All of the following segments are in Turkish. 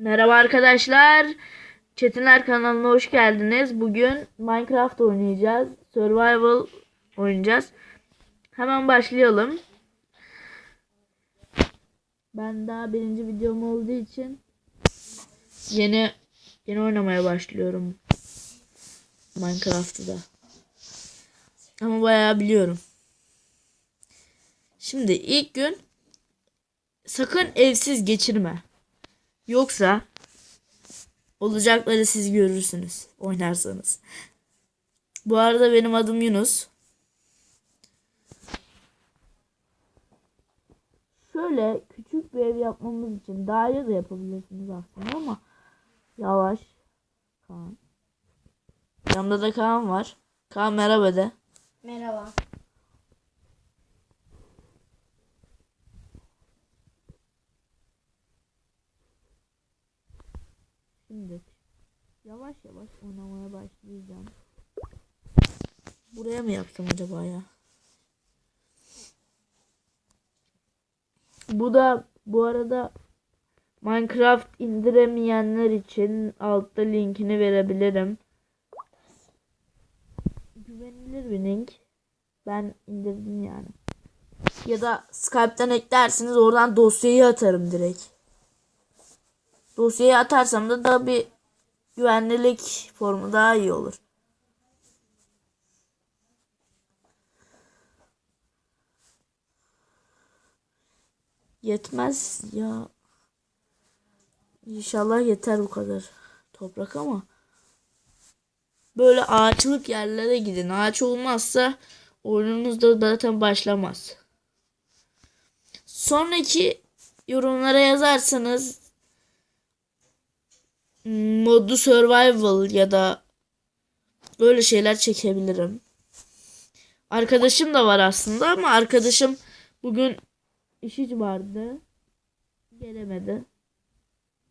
Merhaba arkadaşlar. Çetinler kanalına hoş geldiniz. Bugün Minecraft oynayacağız. Survival oynayacağız. Hemen başlayalım. Ben daha birinci videom olduğu için yeni yeni oynamaya başlıyorum. Minecraft'ı da. Ama bayağı biliyorum. Şimdi ilk gün sakın evsiz geçirme. Yoksa olacakları siz görürsünüz oynarsanız. Bu arada benim adım Yunus. Şöyle küçük bir ev yapmamız için daire de yapabilirsiniz aslında ama yavaş. Kaan. Yanımda da Kaan var. Kaan merhaba de. Merhaba. Şimdi yavaş yavaş oynamaya başlayacağım. Buraya mı yaptım acaba ya? Bu da bu arada Minecraft indiremeyenler için altta linkini verebilirim. Güvenilir bir link. Ben indirdim yani. Ya da Skype'tan eklersiniz oradan dosyayı atarım direkt. Dosyayı atarsam da daha bir güvenlilik formu daha iyi olur. Yetmez ya. İnşallah yeter bu kadar toprak ama böyle ağaçlık yerlere gidin. Ağaç olmazsa oyununuz da zaten başlamaz. Sonraki yorumlara yazarsanız modu survival ya da böyle şeyler çekebilirim. Arkadaşım da var aslında ama arkadaşım bugün işi vardı. Gelemedi.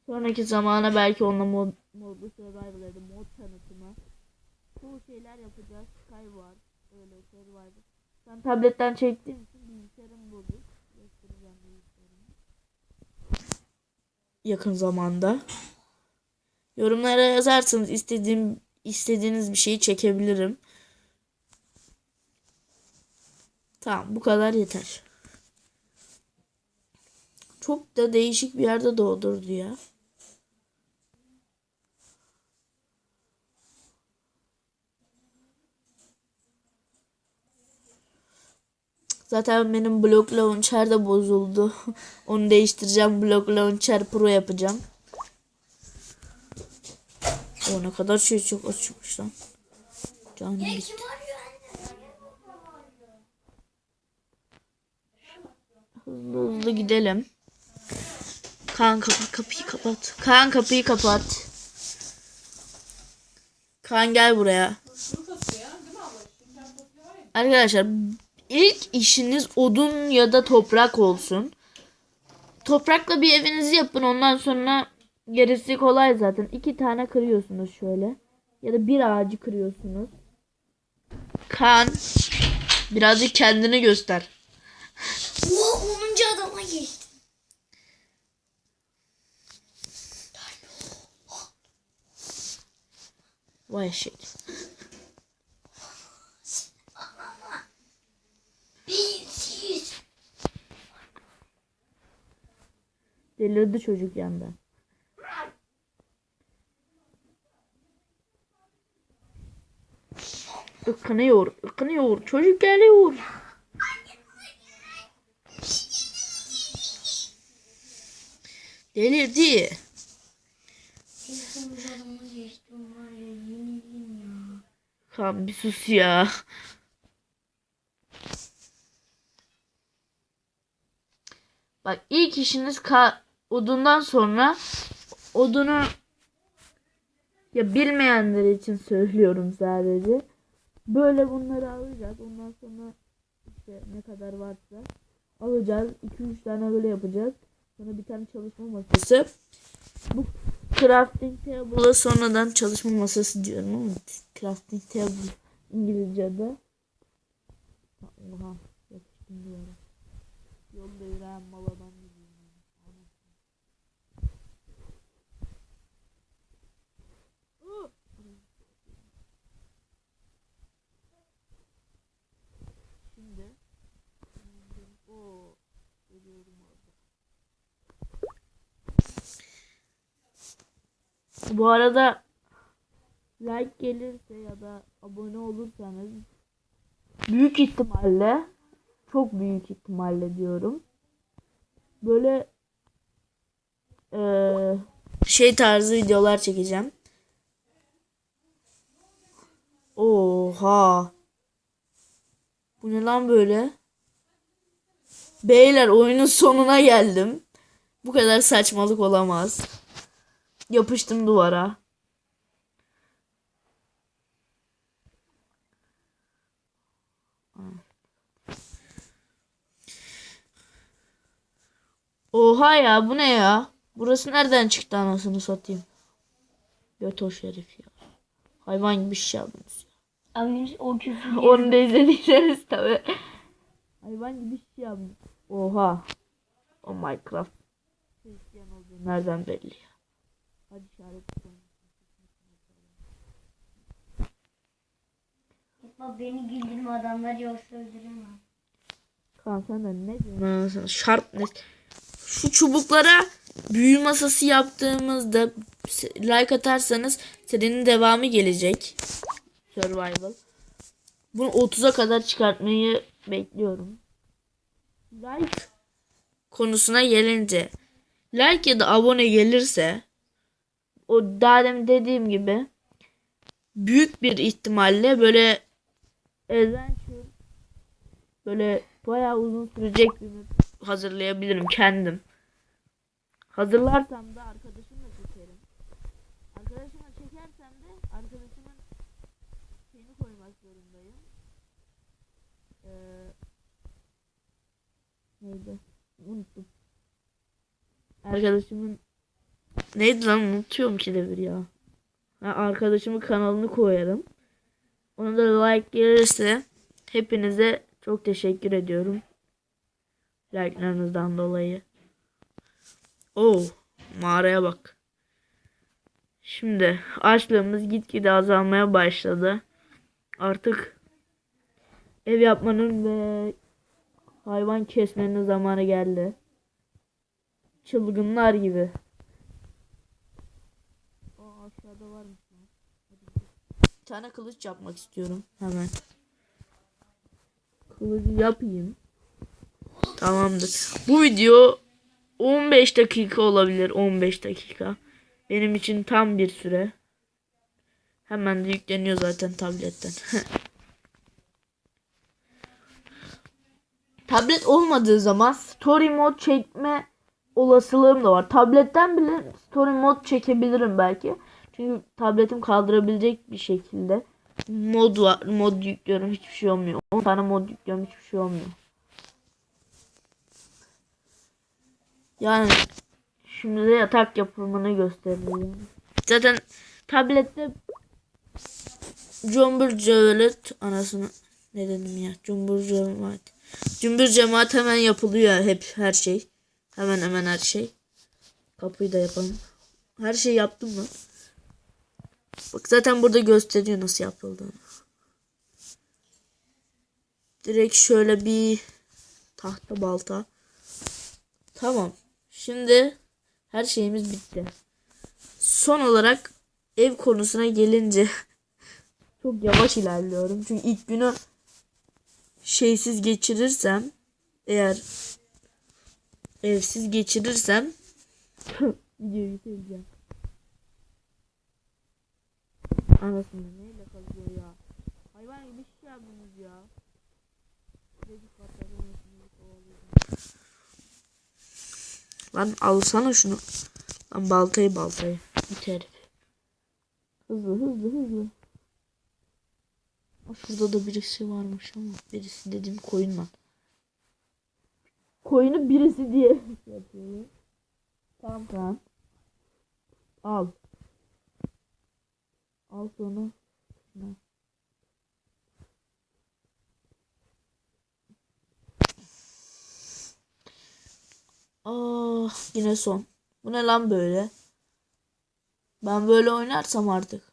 Sonraki zamana belki onunla mod, modu survival ya da mod tanıtımı. Bu şeyler yapacağız. Sky var. Öyle survival. Ben tabletten çektiğim için bilgisayarım bozuk. Göstereceğim bilgisayarımı. Yakın zamanda. Yorumlara yazarsanız istediğim istediğiniz bir şeyi çekebilirim. Tamam bu kadar yeter. Çok da değişik bir yerde doğdurdu ya. Zaten benim Block Launcher de bozuldu. Onu değiştireceğim. Block Launcher Pro yapacağım. O ne kadar şey çok açmış lan. Canım gitti. Hızlı hızlı gidelim. Kaan kapat kapıyı kapat. Kaan kapıyı kapat. Kaan gel buraya. Arkadaşlar ilk işiniz odun ya da toprak olsun. Toprakla bir evinizi yapın ondan sonra gerisi kolay zaten. İki tane kırıyorsunuz şöyle. Ya da bir ağacı kırıyorsunuz. Kaan birazcık kendini göster. O 10. adama geçti. Vay eşek. Delirdi çocuk yandan. Ikınıyor, ıkınıyor. Çocuk geliyor. Delirdi. 10. adama geçtim var ya yenildim ya. Kan bir sus ya. Bak ilk işiniz ka odundan sonra odunu ya bilmeyenler için söylüyorum sadece. Böyle bunları alacağız. Ondan sonra işte ne kadar varsa alacağız. 2-3 tane böyle yapacağız. Sonra bir tane çalışma masası. Bu crafting table'a sonradan çalışma masası diyorum ama crafting table İngilizce'de. Oha yapıştım duvara. Yol deviren mal Bu arada like gelirse ya da abone olursanız büyük ihtimalle çok büyük ihtimalle diyorum. Böyle eee, şey tarzı videolar çekeceğim. Oha. Bu ne lan böyle? Beyler oyunun sonuna geldim. Bu kadar saçmalık olamaz. Yapıştım duvara. Oha ya bu ne ya? Burası nereden çıktı anasını satayım? Götoş herif ya. Hayvan gibi şey yapmış. Abi o küfür. Onu da izlediyseniz tabi. Hayvan gibi şey yapmış. Oha. O Minecraft. Hristiyan olduğu nereden belli ya? Hadi işaret koyun. Yapma beni güldürme adamlar yoksa öldürürüm ben. Kaan sen de ne diyorsun anasını? Sharpness. Şu çubuklara büyü masası yaptığımızda like atarsanız serinin devamı gelecek. Survival. Bunu 30'a kadar çıkartmayı bekliyorum. Like konusuna gelince like ya da abone gelirse o daha demin dediğim gibi büyük bir ihtimalle böyle adventure böyle bayağı uzun sürecek bir hazırlayabilirim kendim. Hazırlarsam da arkadaşımla çekerim. Arkadaşımla çekersem de arkadaşımın şeyini koymak zorundayım. Ee, neydi? Unuttum. Arkadaşımın neydi lan unutuyorum ki de bir ya. Ha, arkadaşımın kanalını koyarım. Ona da like gelirse hepinize çok teşekkür ediyorum. Like'larınızdan dolayı. Oo, mağaraya bak. Şimdi açlığımız gitgide azalmaya başladı. Artık ev yapmanın ve hayvan kesmenin zamanı geldi. Çılgınlar gibi. Varmış lan. Hadi Bir tane kılıç yapmak istiyorum hemen. Kılıcı yapayım. Tamamdır. Bu video 15 dakika olabilir. 15 dakika. Benim için tam bir süre. Hemen de yükleniyor zaten tabletten. Tablet olmadığı zaman story mod çekme olasılığım da var. Tabletten bile story mod çekebilirim belki. Çünkü tabletim kaldırabilecek bir şekilde mod var. Mod yüklüyorum hiçbir şey olmuyor. 10 tane mod yüklüyorum hiçbir şey olmuyor. Yani şimdi de yatak yapımını göstereyim. Zaten tablette Cumbur Cevlet anasını ne dedim ya Cumbur Cemaat Cumbur Cemaat hemen yapılıyor hep her şey. Hemen hemen her şey. Kapıyı da yapalım. Her şey yaptım mı? Bak zaten burada gösteriyor nasıl yapıldığını. Direkt şöyle bir tahta balta. Tamam. Şimdi her şeyimiz bitti. Son olarak ev konusuna gelince çok yavaş ilerliyorum. Çünkü ilk günü şeysiz geçirirsem eğer evsiz geçirirsem videoyu bitireceğim. Anasını neyle kazıyor ya? Hayvan gibi şey yaptınız ya. Dedik patladı, Lan alsana şunu. Lan baltayı baltayı. Git herif. Hızlı hızlı hızlı. Şurada da birisi varmış ama birisi dediğim koyun lan. Koyunu birisi diye yapıyor. Tamam tamam. Al. Al sonra. Şuna. Ah yine son. Bu ne lan böyle? Ben böyle oynarsam artık.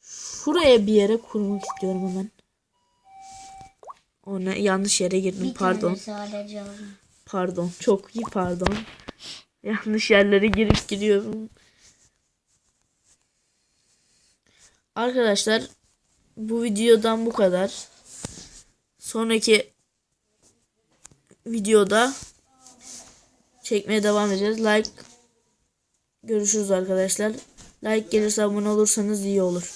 Şuraya bir yere kurmak istiyorum hemen. O ne? Yanlış yere girdim. Bir Pardon. Pardon. Çok iyi pardon. Yanlış yerlere girip giriyorum. Arkadaşlar bu videodan bu kadar. Sonraki videoda çekmeye devam edeceğiz. Like görüşürüz arkadaşlar. Like gelirse abone olursanız iyi olur.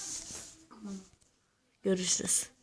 Görüşürüz.